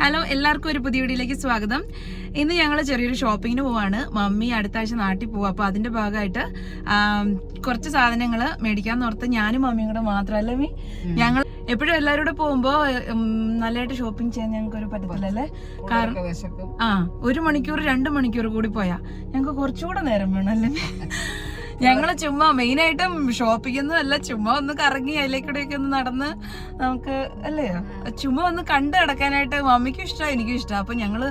Hello എല്ലാവർക്കും ഒരു പുതിയ വീഡിയോയിലേക്ക് സ്വാഗതം. ഇന്ന് ഞങ്ങൾ ചെറിയൊരു ഷോപ്പിങ്ങിന് പോവാണ്. മമ്മി അടുത്ത ആഴ്ച നാട്ടിൽ പോകും അപ്പോൾ അതിന്റെ ഭാഗമായിട്ട് കുറച്ച് സാധനങ്ങൾ മേടിക്കാൻ ഓർത്ത് ഞാനും മമ്മിയും കൂടെ മാത്രമല്ല മീ? ഞങ്ങൾ എപ്പോഴും എല്ലാവരും കൂടെ പോകുമ്പോൾ നല്ലതായിട്ട് ഷോപ്പിംഗ് ചെയ്യാൻ ഞങ്ങൾക്ക് ഒരു പറ്റത്തില്ലല്ലേ കാരണം ആ ഒരു മണിക്കൂർ രണ്ട് മണിക്കൂർ കൂടി പോയാൽ ഞങ്ങൾക്ക് കുറച്ചുകൂടെ നേരം വേണം അല്ലേ ഞങ്ങൾ ചുമ്മാ മെയിൻ ആയിട്ടും ഷോപ്പിങ്ങൊന്നുമല്ല ചുമ്മാ ഒന്ന് കറങ്ങി അതിലേക്കൂടെയൊക്കെ ഒന്ന് നടന്ന് നമുക്ക് അല്ലേ? ചുമ്മാ ഒന്ന് കണ്ടു കിടക്കാനായിട്ട് മമ്മിക്കും ഇഷ്ടമാണ് എനിക്കും ഇഷ്ടമാണ് അപ്പൊ ഞങ്ങൾ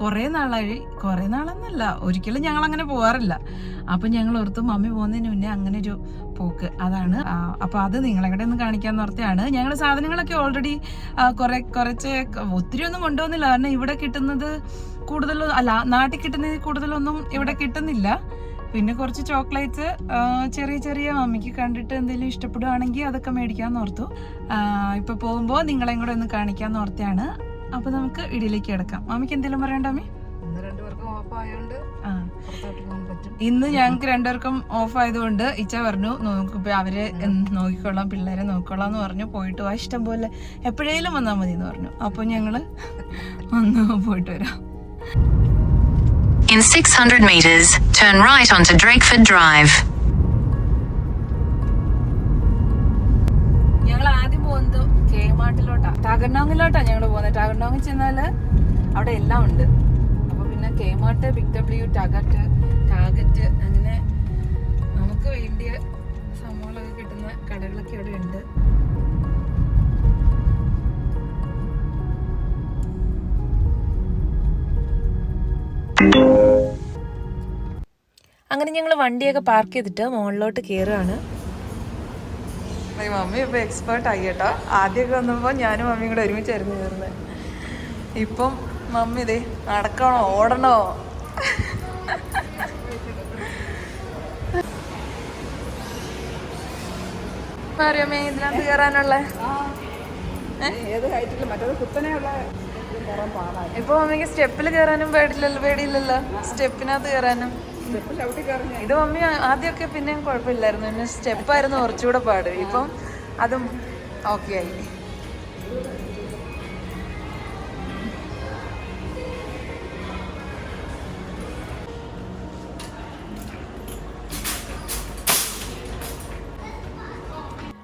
കുറെ നാളായി. കുറെ നാളെന്നല്ല ഒരിക്കലും ഞങ്ങൾ അങ്ങനെ പോവാറില്ല. അപ്പൊ ഞങ്ങൾ ഓർത്തു മമ്മി പോകുന്നതിന് മുന്നേ അങ്ങനെ ഒരു പോക്ക്. അതാണ് അപ്പോൾ അപ്പൊ അത് നിങ്ങളെ കൂടെ ഒന്ന് കാണിക്കാൻ ഓർത്തെയാണ്. ഞങ്ങൾ സാധനങ്ങളൊക്കെ ഓൾറെഡി കുറെ കുറച്ച് ഒത്തിരി ഒന്നും കൊണ്ടുവന്നില്ല. കാരണം ഇവിടെ കിട്ടുന്നത് കൂടുതലും അല്ല നാട്ടിൽ കിട്ടുന്നതിൽ കൂടുതലൊന്നും ഇവിടെ കിട്ടുന്നില്ല. പിന്നെ കുറച്ച് ചോക്ലേറ്റ്സ് ചെറിയ ചെറിയ മമ്മിക്ക് കണ്ടിട്ട് എന്തെങ്കിലും ഇഷ്ടപ്പെടുകയാണെങ്കിൽ അതൊക്കെ മേടിക്കാൻ ഓർത്തു. ഇപ്പൊ പോകുമ്പോൾ നിങ്ങളെയും കൂടെ ഒന്ന് കാണിക്കാൻ ഓർത്തെയാണ്. അപ്പൊ നമുക്ക് ഇടിയിലേക്ക് കിടക്കാം. മമ്മിക്ക് എന്തെങ്കിലും പറയണ്ട മമ്മി? ഇന്ന് ഞങ്ങൾക്ക് രണ്ടുപേർക്കും ഓഫ് ആയതുകൊണ്ട് ഇച്ച പറഞ്ഞു നോക്കിപ്പോ അവരെ നോക്കിക്കൊള്ളാം നോക്കിക്കോളാം പിള്ളേരെ നോക്കിക്കൊള്ളാം എന്ന് പറഞ്ഞു പോയിട്ട് വാ ഇഷ്ടം പോലെ എപ്പോഴേലും വന്നാൽ മതി എന്ന് പറഞ്ഞു. അപ്പൊ ഞങ്ങൾ ഒന്ന് പോയിട്ട് വരാം. In 600 meters, turn right onto Drakeford Drive. ഞങ്ങൾ ആദ്യം പോകുന്നത് കേമാട്ടിലോട്ടാ. ടാഗർണോങ്ങിലോട്ടാ ഞങ്ങൾ പോകുന്നത്. ടാഗർണോങ്ങിൽ ചെന്നാൽ അവിടെ എല്ലാം ഉണ്ട്. അപ്പോൾ പിന്നെ കേമാട്ട് ബിഗ് ഡബ്ല്യു ടാഗറ്റ് ടാഗറ്റ് അങ്ങനെ നമുക്ക് വേണ്ടിയ സംഭവങ്ങളൊക്കെ കിട്ടുന്ന കടകളൊക്കെ അവിടെ ഉണ്ട്. അങ്ങനെ ഞങ്ങൾ വണ്ടിയൊക്കെ പാർക്ക് ചെയ്തിട്ട് മുകളിലോട്ട് കയറുകയാണ് മമ്മി ഇപ്പൊ എക്സ്പേർട്ട് ആയി കേട്ടോ. ആദ്യമൊക്കെ വന്നപ്പോ ഞാനും മമ്മിയും കൂടെ ഒരുമിച്ചായിരുന്നു കയറുന്നത് ഇപ്പം മമ്മി ഇതേ നടക്കണോ ഓടണോ? അറിയാമേ ഇതിനകത്ത് കയറാനുള്ള ഇപ്പൊ മമ്മിക്ക് സ്റ്റെപ്പിൽ കയറാനും പേടില്ലല്ലോ പേടിയില്ലല്ലോ. സ്റ്റെപ്പിനകത്ത് കയറാനും ഇത് മമ്മി ആദ്യമൊക്കെ പിന്നെയും കുഴപ്പമില്ലായിരുന്നു. പിന്നെ സ്റ്റെപ്പായിരുന്നു കുറച്ചുകൂടെ പാട്. ഇപ്പം അതും ഓക്കെ ആയി.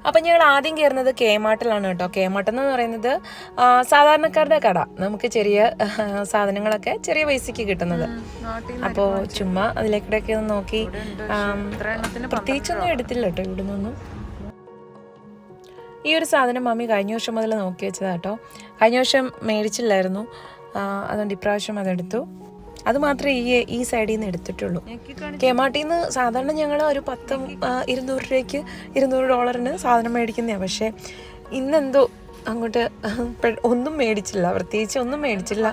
അപ്പം ഞങ്ങൾ ആദ്യം കയറുന്നത് കേമാട്ടിലാണ് കേട്ടോ. കേമാട്ടം എന്ന് പറയുന്നത് സാധാരണക്കാരുടെ കട. നമുക്ക് ചെറിയ സാധനങ്ങളൊക്കെ ചെറിയ പൈസക്ക് കിട്ടുന്നത്. അപ്പോൾ ചുമ്മാ അതിലേക്കൂടെയൊക്കെ ഒന്ന് നോക്കി. പ്രത്യേകിച്ചൊന്നും എടുത്തില്ല കേട്ടോ ഇവിടെ നിന്നൊന്നും ഈ ഒരു സാധനം മമ്മി കഴിഞ്ഞ വർഷം മുതൽ നോക്കി വെച്ചതാട്ടോ കഴിഞ്ഞ വർഷം മേടിച്ചില്ലായിരുന്നു. അതുകൊണ്ട് ഇപ്രാവശ്യം അതെടുത്തു. അത് മാത്രമേ ഈ ഈ സൈഡിൽ നിന്ന് എടുത്തിട്ടുള്ളൂ. കെമാട്ടിൽ നിന്ന് സാധാരണ ഞങ്ങൾ ഒരു പത്ത് ഇരുന്നൂറ് രൂപയ്ക്ക് ഇരുന്നൂറ് ഡോളറിന് സാധനം മേടിക്കുന്നതാണ് പക്ഷേ ഇന്നെന്തോ അങ്ങോട്ട് ഒന്നും മേടിച്ചില്ല. പ്രത്യേകിച്ച് ഒന്നും മേടിച്ചില്ല.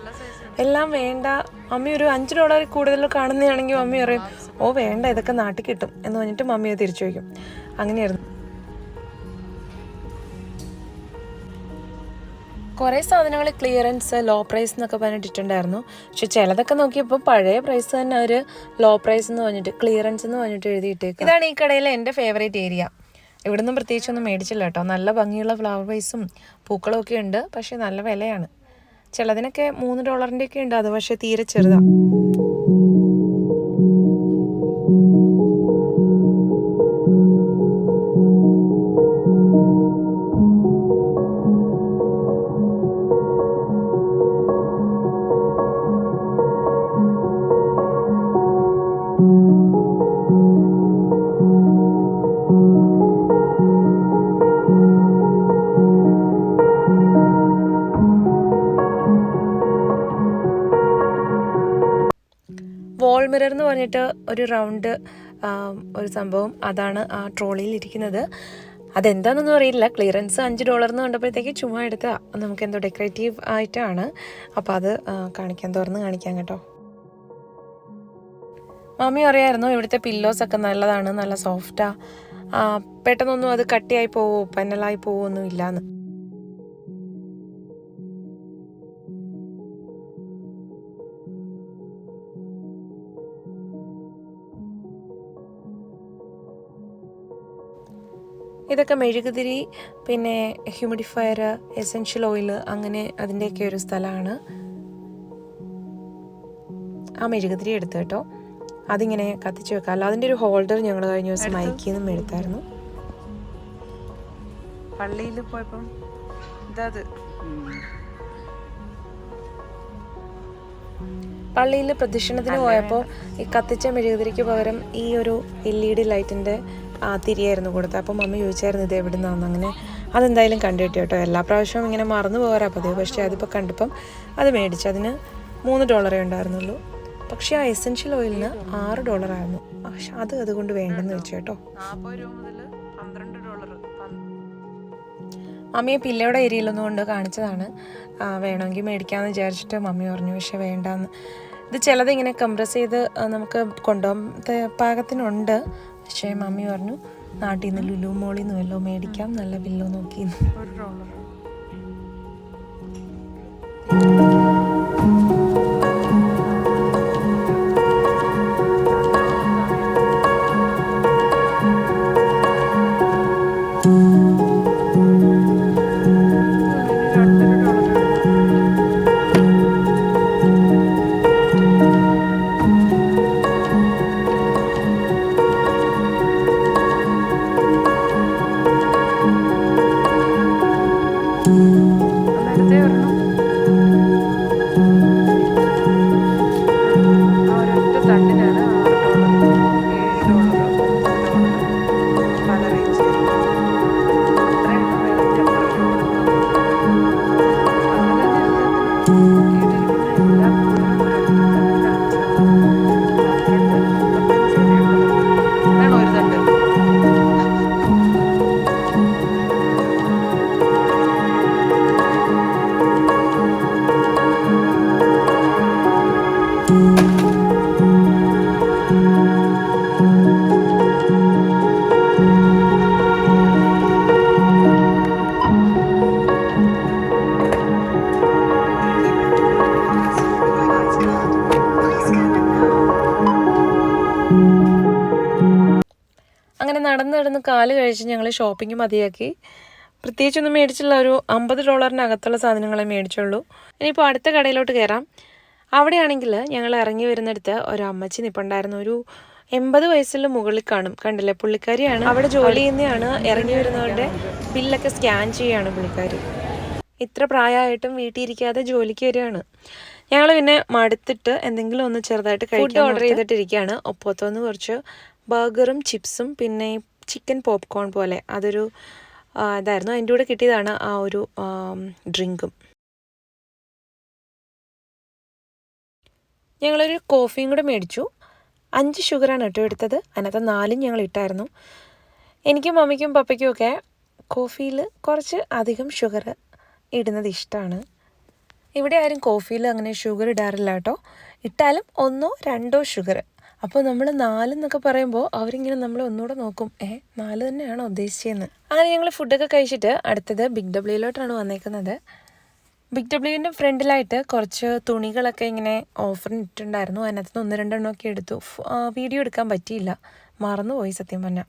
എല്ലാം വേണ്ട. മമ്മി ഒരു അഞ്ച് ഡോളർ കൂടുതൽ കാണുന്നതാണെങ്കിൽ മമ്മി പറയും ഓ വേണ്ട. ഇതൊക്കെ നാട്ടിൽ കിട്ടും. എന്ന് പറഞ്ഞിട്ട് മമ്മി അത് തിരിച്ചു വയ്ക്കും അങ്ങനെയായിരുന്നു. കുറേ സാധനങ്ങൾ ക്ലിയറൻസ് ലോ പ്രൈസ് എന്നൊക്കെ പറഞ്ഞിട്ടുണ്ടായിരുന്നു പക്ഷെ ചിലതൊക്കെ നോക്കിയപ്പോൾ പഴയ പ്രൈസ് തന്നെ അവർ ലോ പ്രൈസ് എന്ന് പറഞ്ഞിട്ട് ക്ലിയറൻസ് എന്ന് പറഞ്ഞിട്ട് എഴുതിയിട്ടേക്ക് ഇതാണ് ഈ കടയിലെ എന്റെ ഫേവറേറ്റ് ഏരിയ ഇവിടെ നിന്നും പ്രത്യേകിച്ചൊന്നും മേടിച്ചില്ല കേട്ടോ. നല്ല ഭംഗിയുള്ള ഫ്ലവർ വൈസും പൂക്കളും ഒക്കെ ഉണ്ട്. പക്ഷേ നല്ല വിലയാണ്. ചിലതിനൊക്കെ മൂന്ന് ഡോളറിന്റെയൊക്കെ ഉണ്ട്. അത് പക്ഷേ തീരെ ചെറുതാണ് പറഞ്ഞിട്ട് ഒരു റൗണ്ട് ഒരു സംഭവം അതാണ് ആ ട്രോളിയിൽ ഇരിക്കുന്നത്. അതെന്താണെന്നൊന്നും അറിയില്ല. ക്ലിയറൻസ് അഞ്ച് ഡോളർ എന്ന് കണ്ടപ്പോഴത്തേക്ക് ചുമ്മാ എടുത്താൽ നമുക്ക് എന്തോ ഡെക്കറേറ്റീവ് ആയിട്ടാണ്. അപ്പോൾ അത് കാണിക്കാൻ തുറന്ന് കാണിക്കാം കേട്ടോ. മമ്മി അറിയായിരുന്നു? ഇവിടുത്തെ പില്ലോസ് ഒക്കെ നല്ലതാണ്. നല്ല സോഫ്റ്റാ പെട്ടെന്നൊന്നും അത് കട്ടിയായി പോവോ? പന്നലായി പോവോ? ഒന്നും ഇല്ലാന്ന്. ഇതൊക്കെ മെഴുകുതിരി പിന്നെ ഹ്യൂമിഡിഫയർ എസൻഷ്യൽ ഓയിൽ അങ്ങനെ അതിന്റെയൊക്കെ ഒരു സ്ഥലമാണ്. ആ മെഴുകുതിരി എടുത്തു കേട്ടോ. അതിങ്ങനെ കത്തിച്ച് വെക്കാം. അല്ല അതിന്റെ ഒരു ഹോൾഡർ ഞങ്ങൾ കഴിഞ്ഞ ദിവസം മൈക്കിൽ നിന്നും എടുത്തായിരുന്നു. പള്ളിയിൽ പോയപ്പം ഇതത് പള്ളിയിൽ പ്രദക്ഷിണത്തിന് പോയപ്പോൾ ഈ കത്തിച്ച മെഴുകുതിരിക്ക് പകരം ഈ ഒരു എൽ ഇ ഡി ലൈറ്റിന്റെ തിരിയായിരുന്നു കൊടുത്തത്. അപ്പോൾ മമ്മി ചോദിച്ചായിരുന്നു ഇത് എവിടെ നിന്നാന്ന് അങ്ങനെ അതെന്തായാലും കണ്ടിട്ട് കേട്ടോ. എല്ലാ പ്രാവശ്യവും ഇങ്ങനെ മറന്നു പോകാറാ പതിവ്. പക്ഷേ അതിപ്പോൾ കണ്ടപ്പം അത് മേടിച്ചു. അതിന് മൂന്ന് ഡോളറേ ഉണ്ടായിരുന്നുള്ളൂ. പക്ഷേ ആ എസെൻഷ്യൽ ഓയിലിന് ആറ് ഡോളറായിരുന്നു. പക്ഷെ അത് അതുകൊണ്ട് വേണ്ടെന്ന് വെച്ചു കേട്ടോ. മമ്മിയെ പിള്ളയുടെ ഏരിയയിലൊന്നും കൊണ്ട് കാണിച്ചതാണ്. വേണമെങ്കിൽ മേടിക്കാമെന്ന് വിചാരിച്ചിട്ട് മമ്മി പറഞ്ഞു പക്ഷെ വേണ്ടാന്ന്. ഇത് ചിലത് ഇങ്ങനെ കംപ്രസ് ചെയ്ത് നമുക്ക് കൊണ്ടുപോകാൻ പാകത്തിനുണ്ട്. പക്ഷേ മമ്മി പറഞ്ഞു നാട്ടിൽ നിന്ന് ലുലു മോളിൽ നിന്ന് വല്ലോ മേടിക്കാം നല്ല ബില്ലോ നോക്കി ഒരു ഡോളർ കാൽ കഴിച്ച് ഞങ്ങൾ ഷോപ്പിംഗ് മതിയാക്കി. പ്രത്യേകിച്ചൊന്നും മേടിച്ചുള്ള ഒരു അമ്പത് ഡോളറിനകത്തുള്ള സാധനങ്ങളെ മേടിച്ചുള്ളൂ. ഇനിയിപ്പോൾ അടുത്ത കടയിലോട്ട് കയറാം അവിടെയാണെങ്കിൽ ഞങ്ങൾ ഇറങ്ങി വരുന്നിടത്ത് ഒരു അമ്മച്ചി നിപ്പുണ്ടായിരുന്നു. ഒരു എൺപത് വയസ്സിൽ മുകളിൽ കാണും. കണ്ടില്ലേ? പുള്ളിക്കാരിയാണ്. അവിടെ ജോലി ചെയ്യുന്നതാണ് ഇറങ്ങി വരുന്നവരുടെ ബില്ലൊക്കെ സ്കാൻ ചെയ്യുകയാണ് പുള്ളിക്കാരി. ഇത്ര പ്രായമായിട്ടും വീട്ടിൽ ഇരിക്കാതെ ജോലിക്ക് വരികയാണ്. ഞങ്ങൾ പിന്നെ മടുത്തിട്ട് എന്തെങ്കിലും ഒന്ന് ചെറുതായിട്ട് കഴിക്കാൻ ഓർഡർ ചെയ്തിട്ടിരിക്കുകയാണ്. ഒപ്പത്തുനിന്ന് കുറച്ച് ബർഗറും ചിപ്സും പിന്നെ ചിക്കൻ പോപ്കോൺ പോലെ അതൊരു ഇതായിരുന്നു. അതിന്റെ കൂടെ കിട്ടിയതാണ് ആ ഒരു ഡ്രിങ്കും. ഞങ്ങളൊരു കോഫിയും കൂടെ മേടിച്ചു. അഞ്ച് ഷുഗറാണ് കേട്ടോ എടുത്തത്. അതിനകത്ത് നാലും ഞങ്ങൾ ഇട്ടായിരുന്നു. എനിക്കും മമ്മിക്കും പപ്പയ്ക്കും ഒക്കെ കോഫിയിൽ കുറച്ച് അധികം ഷുഗർ ഇടുന്നത് ഇഷ്ടമാണ്. ഇവിടെ ആരും കോഫിയിൽ അങ്ങനെ ഷുഗർ ഇടാറില്ല കേട്ടോ. ഇട്ടാലും ഒന്നോ രണ്ടോ ഷുഗർ. അപ്പോൾ നമ്മൾ നാലെന്നൊക്കെ പറയുമ്പോൾ അവരിങ്ങനെ നമ്മളെ ഒന്നുകൂടെ നോക്കും. ഏ നാല് തന്നെയാണോ ഉദ്ദേശിച്ചതെന്ന് അങ്ങനെ ഞങ്ങൾ ഫുഡൊക്കെ കഴിച്ചിട്ട് അടുത്തത് ബിഗ് ഡബ്ല്യൂയിലോട്ടാണ് വന്നേക്കുന്നത്. ബിഗ് ഡബ്ല്യൂവിന്റെ ഫ്രണ്ടിലായിട്ട് കുറച്ച് തുണികളൊക്കെ ഇങ്ങനെ ഓഫറിന് ഇട്ടിട്ടുണ്ടായിരുന്നു. അതിനകത്ത് നിന്ന് രണ്ടെണ്ണമൊക്കെ എടുത്തു. വീഡിയോ എടുക്കാൻ പറ്റിയില്ല. മറന്നുപോയി സത്യം പറഞ്ഞാൽ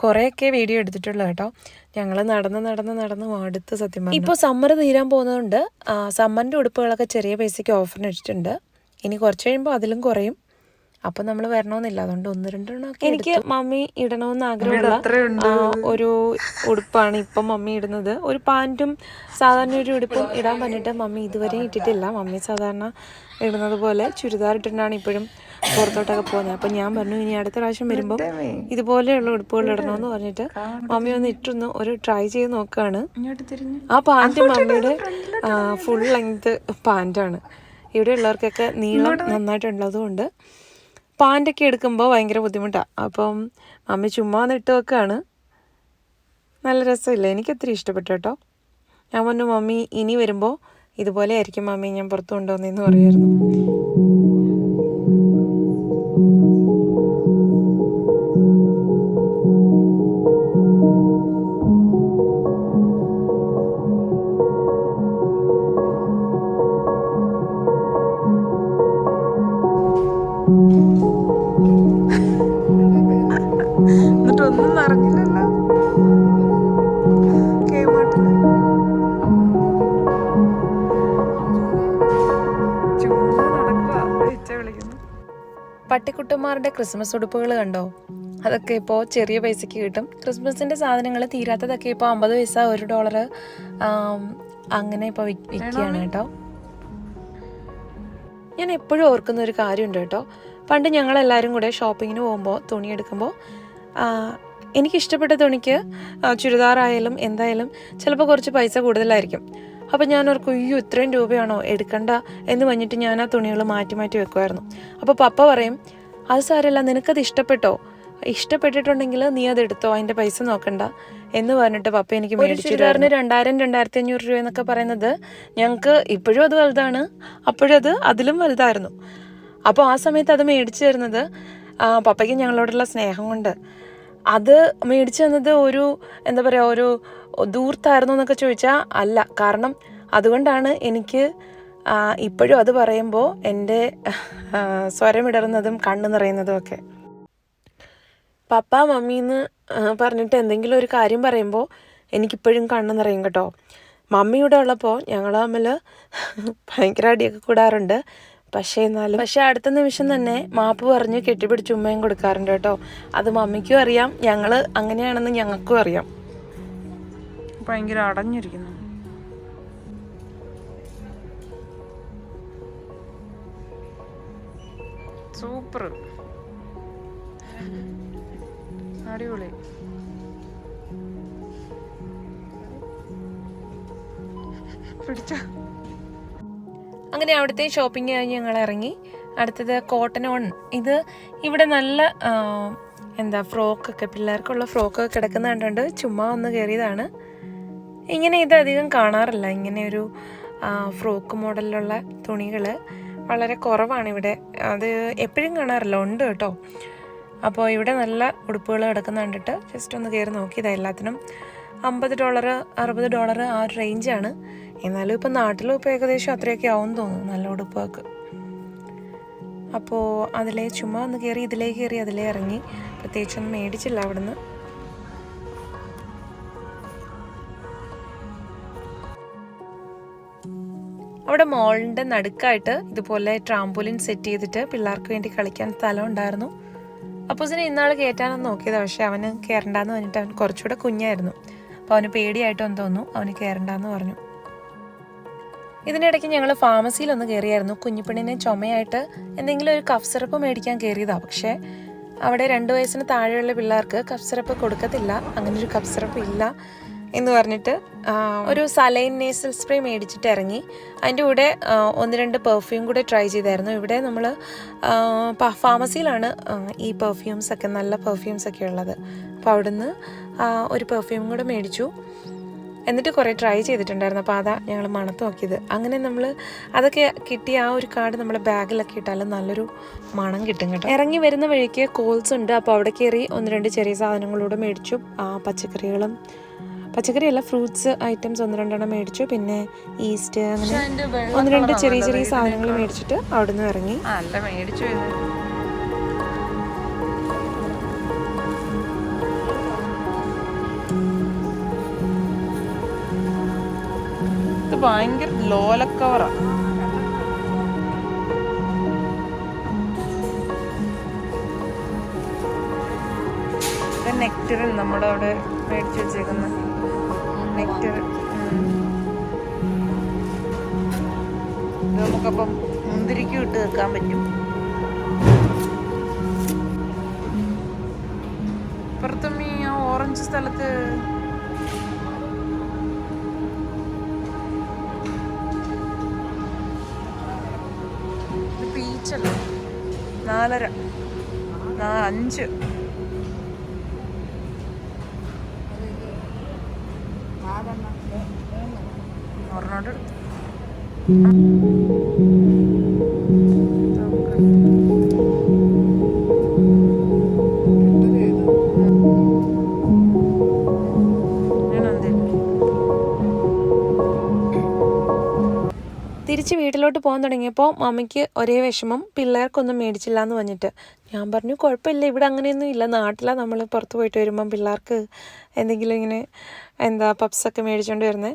കുറേയൊക്കെ വീഡിയോ എടുത്തിട്ടുള്ളൂ കേട്ടോ. ഞങ്ങൾ നടന്ന് നടന്ന് നടന്ന് അടുത്ത് സത്യം പറഞ്ഞു. ഇപ്പോൾ സമ്മർ തീരാൻ പോകുന്നതുകൊണ്ട് സമ്മറിന്റെ ഉടുപ്പുകളൊക്കെ ചെറിയ പൈസയ്ക്ക് ഓഫറിന് ഇട്ടിട്ടുണ്ട്. ഇനി കുറച്ച് കഴിയുമ്പോൾ അതിലും കുറയും. അപ്പം നമ്മൾ വരണമെന്നില്ല. അതുകൊണ്ട് ഒന്ന് രണ്ടെണ്ണമൊക്കെ എനിക്ക് മമ്മി ഇടണമെന്ന് ആഗ്രഹമുള്ള ഒരു ഉടുപ്പാണ് ഇപ്പം മമ്മി ഇടുന്നത്. ഒരു പാന്റും സാധാരണ ഒരു ഉടുപ്പും ഇടാൻ പറഞ്ഞിട്ട് മമ്മി ഇതുവരെ ഇട്ടിട്ടില്ല. മമ്മി സാധാരണ ഇടുന്നത് പോലെ ചുരിദാർ ഇട്ടിട്ടാണ് ഇപ്പോഴും പുറത്തോട്ടൊക്കെ പോകുന്നത്. അപ്പം ഞാൻ പറഞ്ഞു ഇനി അടുത്ത പ്രാവശ്യം വരുമ്പോൾ ഇതുപോലെയുള്ള ഉടുപ്പുകൾ ഇടണമെന്ന് പറഞ്ഞിട്ട് മമ്മി ഒന്ന് ഇട്ടൊന്ന് ഒരു ട്രൈ ചെയ്ത് നോക്കുകയാണ് ആ പാന്റ് മമ്മിയുടെ ഫുൾ ലെങ്ത് പാന്റാണ് ഇവിടെ ഉള്ളവർക്കൊക്കെ നീളം നന്നായിട്ടുള്ളത് കൊണ്ട് പാന്റൊക്കെ എടുക്കുമ്പോൾ ഭയങ്കര ബുദ്ധിമുട്ടാണ് അപ്പം മമ്മി ചുമ്മാ ഒന്ന് ഇട്ട് വെക്കുകയാണ് നല്ല രസമില്ല? എനിക്ക് ഇഷ്ടപ്പെട്ടു കേട്ടോ. ഞാൻ പറഞ്ഞു മമ്മി ഇനി വരുമ്പോൾ ഇതുപോലെ ആയിരിക്കും മമ്മി ഞാൻ പുറത്തു കൊണ്ടുവന്നതെന്ന് പറയുമായിരുന്നു ഒന്നും അറിഞ്ഞില്ലല്ലോ. പട്ടിക്കുട്ടന്മാരുടെ ക്രിസ്മസ് ഉടുപ്പുകൾ കണ്ടോ? അതൊക്കെ ഇപ്പോൾ ചെറിയ പൈസയ്ക്ക് കിട്ടും. ക്രിസ്മസിന്റെ സാധനങ്ങൾ തീരാത്തതൊക്കെ ഇപ്പോൾ അമ്പത് പൈസ ഒരു ഡോളർ അങ്ങനെ ഇപ്പോൾ വിൽക്കുകയാണ് കേട്ടോ. ഞാൻ എപ്പോഴും ഓർക്കുന്ന ഒരു കാര്യമുണ്ട് കേട്ടോ. പണ്ട് ഞങ്ങളെല്ലാവരും കൂടെ ഷോപ്പിങ്ങിന് പോകുമ്പോൾ തുണി എടുക്കുമ്പോൾ എനിക്കിഷ്ടപ്പെട്ട തുണിക്ക് ചുരിദാറായാലും എന്തായാലും ചിലപ്പോൾ കുറച്ച് പൈസ കൂടുതലായിരിക്കും. അപ്പോൾ ഞാൻ ഓർക്കും അയ്യോ ഇത്രയും രൂപയാണോ എടുക്കണ്ട എന്ന് പറഞ്ഞിട്ട് ഞാൻ ആ തുണികൾ മാറ്റി മാറ്റി വെക്കുമായിരുന്നു അപ്പോൾ പപ്പ പറയും അത് സാരല്ല നിനക്കത് ഇഷ്ടപ്പെട്ടോ? ഇഷ്ടപ്പെട്ടിട്ടുണ്ടെങ്കിൽ നീ അത് എടുത്തോ അതിന്റെ പൈസ നോക്കണ്ട. എന്ന് പറഞ്ഞിട്ട് പപ്പ എനിക്ക് മേടിച്ചു ചുരിദാറിന് രണ്ടായിരം രണ്ടായിരത്തി അഞ്ഞൂറ് രൂപ എന്നൊക്കെ പറയുന്നത് ഞങ്ങൾക്ക് ഇപ്പോഴും അത് വലുതാണ്. അപ്പോഴും അത് അതിലും വലുതായിരുന്നു. അപ്പോൾ ആ സമയത്ത് അത് മേടിച്ചു തരുന്നത് പപ്പയ്ക്ക് ഞങ്ങളോടുള്ള സ്നേഹം കൊണ്ട്. അത് മേടിച്ചു തന്നത് ഒരു എന്താ പറയുക ഒരു ദൂർത്തായിരുന്നു എന്നൊക്കെ ചോദിച്ചാൽ അല്ല. കാരണം അതുകൊണ്ടാണ് എനിക്ക് ഇപ്പോഴും അത് പറയുമ്പോൾ എന്റെ സ്വരമിടറുന്നതും കണ്ണു നിറയുന്നതും ഒക്കെ. പപ്പ മമ്മീന്ന് പറഞ്ഞിട്ട് എന്തെങ്കിലും ഒരു കാര്യം പറയുമ്പോൾ എനിക്കിപ്പോഴും കണ്ണു നിറയും കേട്ടോ. മമ്മിയുടെ ഉള്ളപ്പോൾ ഞങ്ങൾ തമ്മിൽ ഭയങ്കര അടിയൊക്കെ കൂടാറുണ്ട്. പക്ഷേ എന്നാലും പക്ഷേ അടുത്ത നിമിഷം തന്നെ മാപ്പ് പറഞ്ഞ് കെട്ടിപ്പിടിച്ച് ഉമ്മയും കൊടുക്കാറുണ്ട് കേട്ടോ. അത് മമ്മിക്കും അറിയാം ഞങ്ങൾ അങ്ങനെയാണെന്ന് ഞങ്ങൾക്കും അറിയാം. ഭയങ്കര അടഞ്ഞിരിക്കുന്നു. സൂപ്പർ. അടിപൊളി. പിടിച്ചോ. അങ്ങനെ അവിടുത്തെ ഷോപ്പിംഗ് കഴിഞ്ഞ് ഞങ്ങൾ ഇറങ്ങി. അടുത്തത് കോട്ടൺ ഓൺ ഇത് ഇവിടെ നല്ല എന്താ ഫ്രോക്കൊക്കെ പിള്ളേർക്കുള്ള ഫ്രോക്കൊക്കെ കിടക്കുന്ന കണ്ടുകൊണ്ട് ചുമ്മാ ഒന്ന് കയറിയതാണ്. ഇങ്ങനെ ഇത് അധികം കാണാറില്ല. ഇങ്ങനെ ഒരു ഫ്രോക്ക് മോഡലിലുള്ള തുണികൾ വളരെ കുറവാണ് ഇവിടെ. അത് എപ്പോഴും കാണാറില്ല. ഉണ്ട് കേട്ടോ. അപ്പോൾ ഇവിടെ നല്ല ഉടുപ്പുകൾ കിടക്കുന്ന കണ്ടിട്ട് ജസ്റ്റ് ഒന്ന് കയറി നോക്കിയതാണ് എല്ലാത്തിനും അമ്പത് ഡോളർ അറുപത് ഡോളർ ആ ഒരു റേഞ്ചാണ്. എന്നാലും ഇപ്പം നാട്ടിലും ഇപ്പോൾ ഏകദേശം അത്രയൊക്കെ ആവും തോന്നുന്നു നല്ല ഉടുപ്പൊക്കെ. അപ്പോൾ അതിലേ ചുമ്മാ ഒന്ന് കയറി ഇതിലേ കയറി അതിലേ ഇറങ്ങി പ്രത്യേകിച്ചൊന്നും മേടിച്ചില്ല അവിടുന്ന്. അവിടെ മോളിന്റെ നടുക്കായിട്ട് ഇതുപോലെ ട്രാംപോലിൻ സെറ്റ് ചെയ്തിട്ട് പിള്ളേർക്ക് വേണ്ടി കളിക്കാൻ സ്ഥലം ഉണ്ടായിരുന്നു. അപ്പോസിനെ ഇന്നാൾ കയറ്റാനൊന്നും നോക്കിയത് പക്ഷേ അവന് കയറണ്ടെന്ന് പറഞ്ഞിട്ട് അവൻ കുറച്ചുകൂടെ കുഞ്ഞായിരുന്നു. അപ്പോൾ അവന് പേടിയായിട്ടൊന്ന് തോന്നുന്നു. അവന് കയറണ്ടെന്ന് പറഞ്ഞു. ഇതിനിടയ്ക്ക് ഞങ്ങൾ ഫാർമസിയിലൊന്ന് കയറിയായിരുന്നു കുഞ്ഞിപ്പെണ്ണിനെ ചുമയായിട്ട് എന്തെങ്കിലും ഒരു കഫ് സിറപ്പ് മേടിക്കാൻ കയറിയതാണ് പക്ഷേ അവിടെ രണ്ട് വയസ്സിന് താഴെയുള്ള പിള്ളേർക്ക് കഫ് സിറപ്പ് കൊടുക്കത്തില്ല. അങ്ങനെ ഒരു കഫ് സിറപ്പ് ഇല്ല. എന്ന് പറഞ്ഞിട്ട് ഒരു സലൈൻ നേസൽ സ്പ്രേ മേടിച്ചിട്ട് ഇറങ്ങി. അതിന്റെ കൂടെ ഒന്ന് രണ്ട് പെർഫ്യൂം കൂടെ ട്രൈ ചെയ്തായിരുന്നു. ഇവിടെ നമ്മൾ ഫാർമസിയിലാണ് ഈ പെർഫ്യൂംസ് ഒക്കെ നല്ല പെർഫ്യൂംസ് ഒക്കെ ഉള്ളത്. അപ്പോൾ അവിടുന്ന് ഒരു പെർഫ്യൂം കൂടെ മേടിച്ചു. എന്നിട്ട് കുറേ ട്രൈ ചെയ്തിട്ടുണ്ടായിരുന്നു. അപ്പോൾ അതാ ഞങ്ങൾ മണത്ത് നോക്കിയത്. അങ്ങനെ നമ്മൾ അതൊക്കെ കിട്ടിയ ആ ഒരു കാർഡ് നമ്മൾ ബാഗിലൊക്കെ ഇട്ടാലും നല്ലൊരു മണം കിട്ടും കേട്ടോ. ഇറങ്ങി വരുന്ന വഴിക്ക് കോൾസ് ഉണ്ട്. അപ്പോൾ അവിടെ കയറി ഒന്ന് രണ്ട് ചെറിയ സാധനങ്ങളൂടെ മേടിച്ചു. പച്ചക്കറികളും പച്ചക്കറിയല്ല ഫ്രൂട്ട്സ് ഐറ്റംസ് ഒന്ന് രണ്ടെണ്ണം മേടിച്ചു. പിന്നെ ഈസ്റ്റ് അങ്ങനെ ഒന്ന് രണ്ട് ചെറിയ ചെറിയ സാധനങ്ങൾ മേടിച്ചിട്ട് അവിടുന്ന് ഇറങ്ങി. അല്ല മേടിച്ചു ഇത്. ഇത് ഭയങ്കര ലോലക്കവറാണ് നെക്ടറിൻ നമ്മുടെ അവിടെ മേടിച്ചു വെച്ചേക്കുന്ന. നെക്ടർ ഇത് നമുക്കപ്പം മുന്തിരിക്കും ഇട്ട് വെക്കാൻ പറ്റും. ഇപ്പുറത്തും ഈ ഓറഞ്ച് സ്ഥലത്ത് ഇത് പീച്ചല്ല നാലര. അഞ്ച്. ഒരെണ്ണോട്ട് തിരിച്ച് വീട്ടിലോട്ട് പോകാൻ തുടങ്ങിയപ്പോൾ മമ്മിക്ക് ഒരേ വിഷമം പിള്ളേർക്കൊന്നും മേടിച്ചില്ല എന്ന് പറഞ്ഞിട്ട്. ഞാൻ പറഞ്ഞു കുഴപ്പമില്ല ഇവിടെ അങ്ങനെയൊന്നും ഇല്ല. നാട്ടിലാണ് നമ്മൾ പുറത്ത് പോയിട്ട് വരുമ്പം പിള്ളേർക്ക് എന്തെങ്കിലും ഇങ്ങനെ എന്താ പപ്സൊക്കെ മേടിച്ചുകൊണ്ട് വരുന്നത്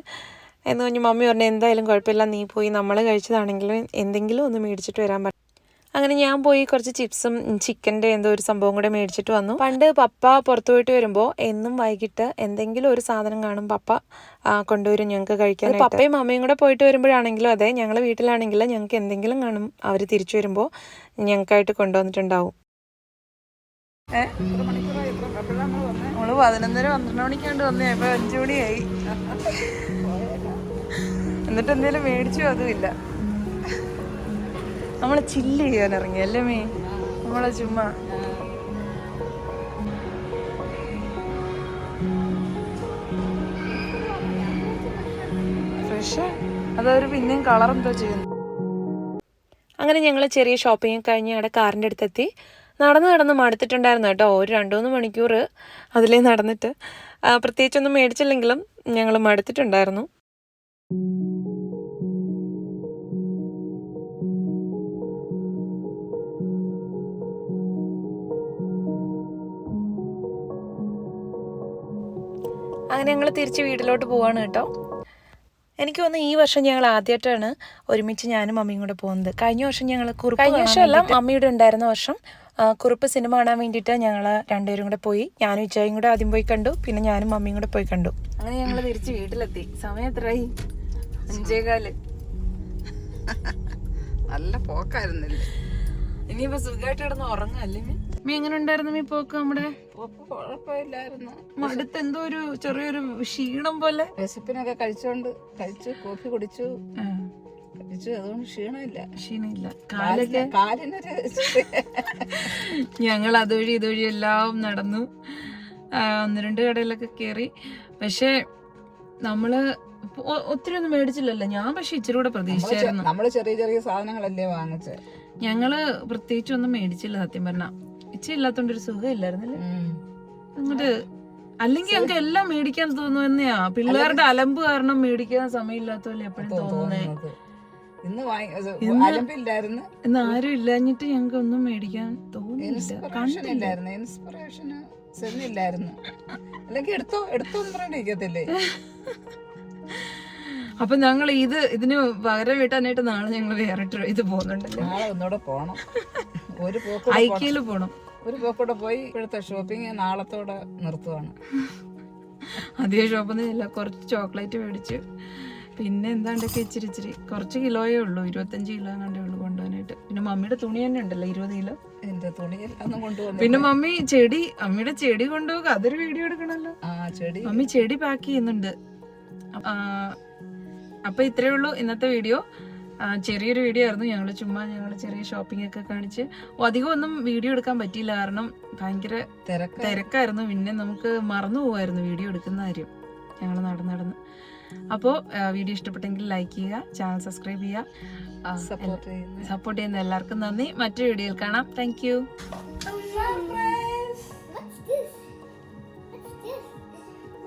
എന്ന് പറഞ്ഞ് മമ്മി പറഞ്ഞു എന്തായാലും കുഴപ്പമില്ല നീ പോയി നമ്മൾ കഴിച്ചതാണെങ്കിലും എന്തെങ്കിലും ഒന്ന് മേടിച്ചിട്ട് വരാൻ പറഞ്ഞു അങ്ങനെ ഞാൻ പോയി കുറച്ച് ചിപ്സും ചിക്കന്റെ എന്തോ ഒരു സംഭവം കൂടെ മേടിച്ചിട്ട് വന്നു. പണ്ട് പപ്പ പുറത്തു പോയിട്ട് വരുമ്പോൾ എന്നും വൈകിട്ട് എന്തെങ്കിലും ഒരു സാധനം കാണും പപ്പ കൊണ്ടുവരും ഞങ്ങൾക്ക് കഴിക്കാൻ പപ്പയും അമ്മയും കൂടെ പോയിട്ട് വരുമ്പോഴാണെങ്കിലും അതെ ഞങ്ങൾ വീട്ടിലാണെങ്കിലും ഞങ്ങൾക്ക് എന്തെങ്കിലും കാണും. അവർ തിരിച്ചു വരുമ്പോൾ ഞങ്ങൾക്കായിട്ട് കൊണ്ടുവന്നിട്ടുണ്ടാവും. നമ്മൾ പതിനൊന്നര പന്ത്രണ്ട് മണിക്കാണ്ട് വന്നേ. ഇപ്പൊ അഞ്ചു മണിയായി. എന്നിട്ട് എന്തേലും മേടിച്ചോ? അതുമില്ല. നമ്മളെ ചില്ല് ചെയ്യാൻ ഇറങ്ങി അല്ലേ മീ? നമ്മളെ ചുമ്മാ. അതൊരു പിന്നെയും കളർ എന്തോ ചെയ്യുന്നു? അങ്ങനെ ഞങ്ങൾ ചെറിയ ഷോപ്പിംഗ് കഴിഞ്ഞ് അവിടെ കാറിന്റെ അടുത്തെത്തി. നടന്ന് നടന്ന് മടുത്തിട്ടുണ്ടായിരുന്നു കേട്ടോ. ഒരു രണ്ട് മൂന്ന് മണിക്കൂർ അതിലേ നടന്നിട്ട്. പ്രത്യേകിച്ചൊന്നും മേടിച്ചില്ലെങ്കിലും ഞങ്ങൾ മടുത്തിട്ടുണ്ടായിരുന്നു. അങ്ങനെ ഞങ്ങൾ തിരിച്ച് വീട്ടിലോട്ട് പോവാണ് കേട്ടോ. എനിക്ക് തോന്നുന്നു ഈ വർഷം ഞങ്ങൾ ആദ്യമായിട്ടാണ് ഒരുമിച്ച് ഞാനും മമ്മിയും കൂടെ പോകുന്നത്. കഴിഞ്ഞ വർഷം ഞങ്ങൾ കുറുപ്പ് കഴിഞ്ഞ വർഷമല്ല മമ്മിയുടെ ഉണ്ടായിരുന്ന വർഷം കുറുപ്പ് സിനിമ കാണാൻ വേണ്ടിയിട്ട് ഞങ്ങൾ രണ്ടുപേരും കൂടെ പോയി. ഞാനും ഉച്ചയും കൂടെ ആദ്യം പോയി കണ്ടു. പിന്നെ ഞാനും മമ്മിയും കൂടെ പോയി കണ്ടു. അങ്ങനെ ഞങ്ങൾ തിരിച്ച് വീട്ടിലെത്തി. സമയം എത്രയായി? അഞ്ചേകാൽ. നല്ല പോക്കായിരുന്നില്ലേ? ഇനിയിപ്പോ സുഖമായിട്ട് കിടന്ന് ഉറങ്ങല്ലേ മീ? മീ എങ്ങനെ ഉണ്ടായിരുന്നു മീ പോക്ക് നമ്മുടെ? കുഴപ്പമില്ലായിരുന്നു. അടുത്ത് എന്തോ ഒരു ചെറിയൊരു ക്ഷീണം പോലെ. വിശപ്പിനൊക്കെ കഴിച്ചോണ്ട് കഴിച്ചു കോഫി കുടിച്ചു. കഴിച്ചു അതുകൊണ്ട് ക്ഷീണമില്ല. ക്ഷീണമില്ല. കാലൊക്കെ കാലിന് കാലിനൊരു ഞങ്ങൾ അതുവഴി ഇതുവഴി എല്ലാം നടന്നു. ഒന്ന് രണ്ട് കടയിലൊക്കെ കയറി പക്ഷെ നമ്മൾ ഒത്തിരി ഒന്നും മേടിച്ചില്ലല്ലോ. ഞാൻ പക്ഷെ ഇച്ചിരി കൂടെ പ്രതീക്ഷിച്ചായിരുന്നു. നമ്മൾ ചെറിയ ചെറിയ സാധനങ്ങളല്ലേ വാങ്ങിച്ചത് ഞങ്ങൾ പ്രത്യേകിച്ച് ഒന്നും മേടിച്ചില്ല സത്യം പറഞ്ഞ. ഇച്ചിരി ഇല്ലാത്തോണ്ട് ഒരു സുഖം ഇല്ലായിരുന്നല്ലേ? അങ്ങോട്ട് അല്ലെങ്കിൽ ഞങ്ങൾക്ക് എല്ലാം മേടിക്കാൻ തോന്നുന്നെയാ പിള്ളേരുടെ അലമ്പ് കാരണം മേടിക്കാൻ സമയമില്ലാത്തല്ലേ എപ്പോഴും തോന്നുന്നേ. ഇന്ന് അലമ്പില്ലായിരുന്നു. ആരും ഇല്ലാഞ്ഞിട്ട് ഞങ്ങൾക്ക് ഒന്നും മേടിക്കാൻ തോന്നിയില്ല ഇൻസ്പിറേഷന് ചെന്നില്ലായിരുന്നു. അല്ലെങ്കിൽ എടുത്തോ എടുത്തോ എന്ന് പറഞ്ഞിരിക്കത്തില്ലേ? അപ്പൊ ഞങ്ങൾ ഇത് ഇതിന് പകരം വീട്ടാനായിട്ട് നാളെ ഞങ്ങൾ വേറെ ഇത് പോകുന്നുണ്ട് നാളെ ഒന്നുകൂടെ പോണം. ഒരു പോക്കൂടെ പോണം. ഒരു പോക്കൂടെ പോയി ഇപ്പോഴത്തെ ഷോപ്പിംഗ് നാളത്തോടെ നിർത്തുവാണ്. അധികം ഷോപ്പൊന്നും ഇല്ല. കുറച്ച് ചോക്ലേറ്റ് മേടിച്ച് പിന്നെ എന്താണ്ടൊക്കെ ഇച്ചിരി ഇച്ചിരി. കുറച്ച് കിലോയേ ഉള്ളൂ. ഇരുപത്തഞ്ച് കിലോ കണ്ടേ ഉള്ളൂ കൊണ്ടുപോകാനായിട്ട് പിന്നെ മമ്മിയുടെ തുണി തന്നെ ഉണ്ടല്ലോ ഇരുപത് കിലോ. എന്റെ തുണി കൊണ്ടുപോകും പിന്നെ മമ്മി ചെടി അമ്മയുടെ ചെടി കൊണ്ടുപോകുക. അതൊരു വീഡിയോ എടുക്കണല്ലോ. ആ ചെടി. മമ്മി ചെടി പാക്ക് ചെയ്യുന്നുണ്ട്. അപ്പൊ ഇത്രയേ ഉള്ളൂ ഇന്നത്തെ വീഡിയോ. ചെറിയൊരു വീഡിയോ ആയിരുന്നു. ഞങ്ങൾ ചുമ്മാ ഞങ്ങൾ ചെറിയ ഷോപ്പിംഗ് ഒക്കെ കാണിച്ച്. അധികം ഒന്നും വീഡിയോ എടുക്കാൻ പറ്റിയില്ല. കാരണം ഭയങ്കര തിരക്ക്. തിരക്കായിരുന്നു. പിന്നെ നമുക്ക് മറന്നു പോവായിരുന്നു വീഡിയോ എടുക്കുന്ന കാര്യം. ഞങ്ങൾ നടന്ന് നടന്ന്. അപ്പോൾ വീഡിയോ ഇഷ്ടപ്പെട്ടെങ്കിൽ ലൈക്ക് ചെയ്യുക ചാനൽ സബ്സ്ക്രൈബ് ചെയ്യുക. സപ്പോർട്ട് ചെയ്യുന്ന. എല്ലാവർക്കും നന്ദി. മറ്റൊരു വീഡിയോയിൽ കാണാം. താങ്ക്